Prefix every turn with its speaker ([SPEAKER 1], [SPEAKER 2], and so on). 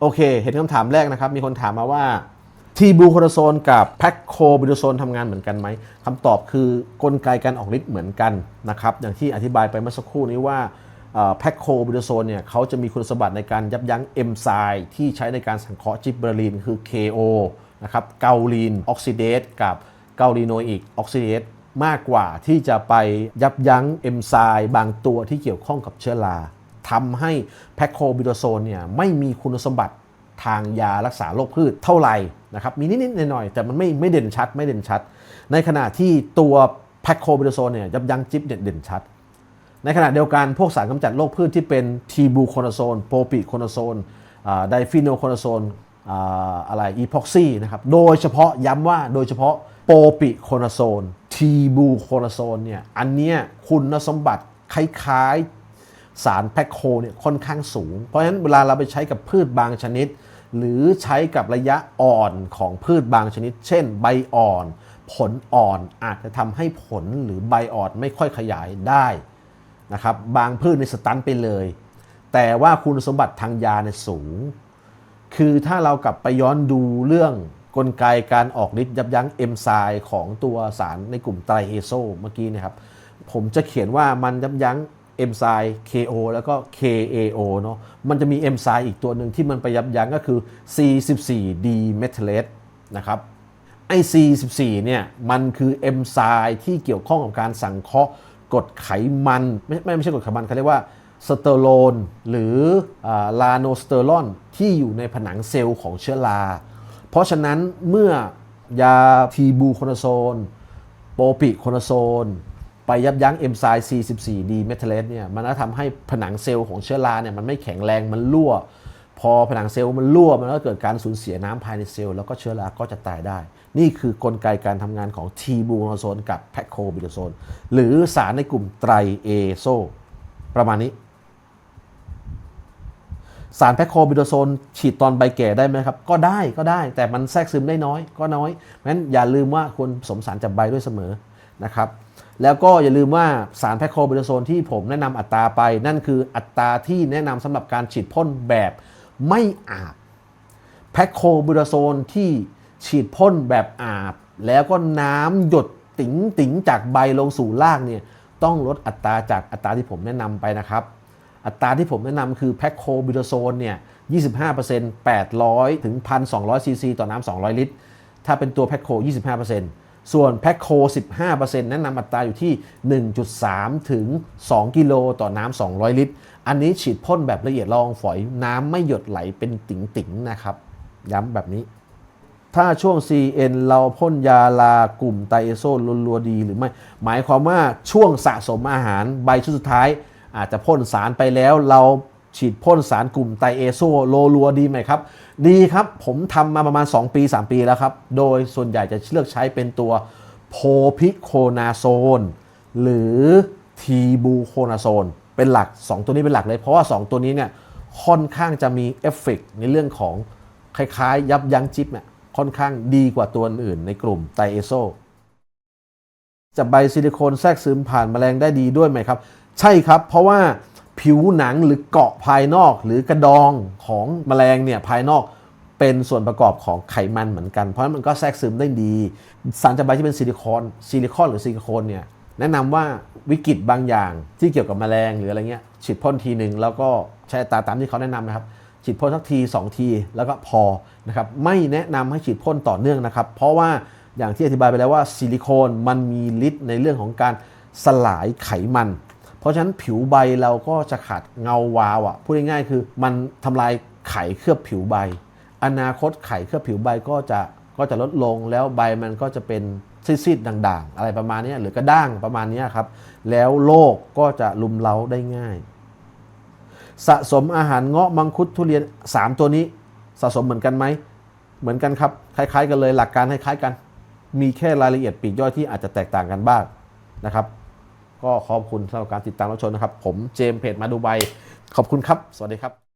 [SPEAKER 1] โอเค เห็นคำถามแรกนะครับ มีคนถามมาว่าทีบูโคโรโซนกับแพคโคบิโดโซนทำงานเหมือนกันไหมคำตอบคือกลไกการออกฤทธิ์เหมือนกันนะครับ อย่างที่อธิบายไปเมื่อสักครู่นี้ว่าแพคโคบิโดโซนเนี่ยเขาจะมีคุณสมบัติในการยับยั้งเอนไซม์ที่ใช้ในการสังเคราะห์จิบเบอรีนคือ KO นะครับเกาลีนออกซิเดตกับเกาลีโนอิกออกซิเดตมากกว่าที่จะไปยับยั้งเอนไซม์บางตัวที่เกี่ยวข้องกับเชื้อรา ทำให้แพคโคบิโดโซนเนี่ยไม่มีคุณสมบัติทางยารักษาโรคพืชเท่าไหร่นะครับมีนิดๆหน่อยๆแต่มันไม่ไม่เด่นชัดไม่เด่นชัด ในขณะที่ตัวแพคโคบิโดโซนเนี่ยยับยั้งจิบเด่นชัด ในขณะเดียวกันพวกสารกำจัดโรคพืชที่เป็นทีบูโคนาโซนโปรปิโคนาโซนไดฟิโนโคนาโซนอะไรอีพ็อกซี่นะครับโดยเฉพาะย้ำว่าโดยเฉพาะโปรปิโคนาโซนทีบูโคนาโซนเนี่ยอันเนี้ยคุณสมบัติคล้ายๆ สารแพคโคเนี่ยค่อนข้างสูง เพราะฉะนั้นเวลาเราไปใช้กับพืชบางชนิด หรือใช้กับระยะอ่อนของพืชบางชนิด เช่น ใบอ่อน ผลอ่อนอาจจะทำให้ผลหรือใบอ่อนไม่ค่อยขยายได้นะครับบางพืชในสตันไปเลย แต่ว่าคุณสมบัติทางยาเนี่ยสูง คือถ้าเรากลับไปย้อนดูเรื่องกลไกการออกฤทธิ์ยับยั้งเอนไซม์ของตัวสารในกลุ่มไตรเอโซเมื่อกี้นะครับ ผมจะเขียนว่ามันยับยั้ง เอนไซม์ KO แล้วก็ KAO เนาะมันจะมีเอนไซม์อีกตัวหนึ่งที่มันไปยับยั้งก็คือ C14D methylase นะครับไอ C14 เนี่ยมันคือเอนไซม์ที่เกี่ยวข้องกับการสังเคราะห์กรดไขมันไม่ไม่ไม่ใช่กรดไขมันเขาเรียกว่าสเตอโรนหรือลาโนสเตอรอนที่อยู่ในผนังเซลล์ของเชื้อรา เพราะฉะนั้นเมื่อยาทีบูโคนโซน โปรปิโคนโซน ไปยับยั้งเอนไซม์ C14D เมทาเลสเนี่ยมันก็ทำให้ผนังเซลล์ของเชื้อราเนี่ยมันไม่แข็งแรงมันรั่ว พอผนังเซลล์มันรั่ว มันก็เกิดการสูญเสียน้ำภายในเซลล์แล้วก็เชื้อราก็จะตายได้ นี่คือกลไกการทำงานของทีบูโคนโซนกับแพคโคบิโดโซนหรือสารในกลุ่มไตรเอโซประมาณนี้สารแพคโคบิโดโซนฉีดตอนใบแก่ได้ไหมครับ ก็ได้ก็ได้แต่มันแทรกซึมได้น้อยก็น้อยเพราะฉะนั้นอย่าลืมว่าควรผสมสารจับใบด้วยเสมอนะครับ แล้วก็อย่าลืมว่าสารแพคโคบิโดโซนที่ผมแนะนำอัตราไป นั่นคืออัตราที่แนะนำสำหรับการฉีดพ่นแบบไม่อาบแพคโคบิโดโซนที่ฉีดพ่นแบบอาบ แล้วก็น้ำหยดติ๋งติ๋งจากใบลงสู่รากเนี่ยต้องลดอัตราจากอัตราที่ผมแนะนำไปนะครับ อัตราที่ผมแนะนำคือแพคโคบิโดโซนเนี่ย 25% 800 ถึง 1,200 ซีซี ต่อน้ำ200 ลิตร ถ้าเป็นตัวแพคโค 25% ส่วนแพคโค 15%แนะนำอัตราอยู่ที่ 1.3 ถึง 2 กิโลต่อน้ำ 200 ลิตร อันนี้ฉีดพ่นแบบละเอียดลองฝอยน้ำไม่หยดไหลเป็นติ๋งๆนะครับ ย้ำแบบนี้ ถ้าช่วง CN เราพ่นยาลากลุ่มไตเอโซรัวๆดีหรือไม่ หมายความว่าช่วงสะสมอาหารใบชุดสุดท้าย อาจจะพ่นสารไปแล้วเรา ฉีดพ่นสารกลุ่มไตเอโซโลรัวดีไหมครับ ดีครับ ผมทำมาประมาณ 2 ปี 3 ปีแล้วครับ โดยส่วนใหญ่จะเลือกใช้เป็นตัวโพพิโคนาโซนหรือทีบูโคนาโซนเป็นหลัก 2 ตัวนี้เป็นหลักเลย เพราะว่า 2 ตัวนี้เนี่ยค่อนข้างจะมีเอฟเฟกต์ในเรื่องของคล้ายๆ ยับยั้งจิ๊บเนี่ยค่อนข้างดีกว่าตัวอื่นในกลุ่มไตเอโซจะใบซิลิโคนแทรกซึมผ่านแมลงได้ดีด้วยไหมครับ ใช่ครับ เพราะว่า ผิวหนังหรือเกาะภายนอกหรือกระดองของแมลงเนี่ยภายนอกเป็นส่วนประกอบของไขมันเหมือนกัน เพราะฉะนั้นมันก็แทรกซึมได้ดี สารจับใบที่เป็นซิลิโคนซิลิโคนหรือซิลิโคนเนี่ยแนะนำว่าวิกฤตบางอย่างที่เกี่ยวกับแมลงหรืออะไรเงี้ยฉีดพ่นทีหนึ่งแล้วก็ใช้ตาตามที่เขาแนะนำนะครับฉีดพ่นสักที 2 ที แล้วก็พอนะครับไม่แนะนำให้ฉีดพ่นต่อเนื่องนะครับ เพราะว่าอย่างที่อธิบายไปแล้วว่าซิลิโคนมันมีฤทธิ์ในเรื่องของการสลายไขมัน เพราะฉะนั้นผิวใบเราก็จะขาดเงาวาวอะ่ะพูดง่ายๆคือมันทำลายไขเคลือบผิวใบ อนาคตไขเคลือบผิวใบก็จะก็จะลดลงแล้วใบมันก็จะเป็นซีดๆด่างๆ อะไรประมาณนี้หรือกระด้างประมาณนี้ครับ แล้วโรคกก็จะลุมเล้าได้ง่าย สะสมอาหารเงาะมังคุดทุเรียน 3 ตัวนี้ สะสมเหมือนกันไหมเหมือนกันครับคล้าย ๆ กันเลยหลักการคล้ายๆกัน มีแค่รายละเอียดปีกย่อยที่อาจจะแตกต่างกันบ้างนะครับ ก็ขอบคุณสำหรับการติดตามรับชมนะครับ ผมเจมส์เพจมาดูใบขอบคุณครับ สวัสดีครับ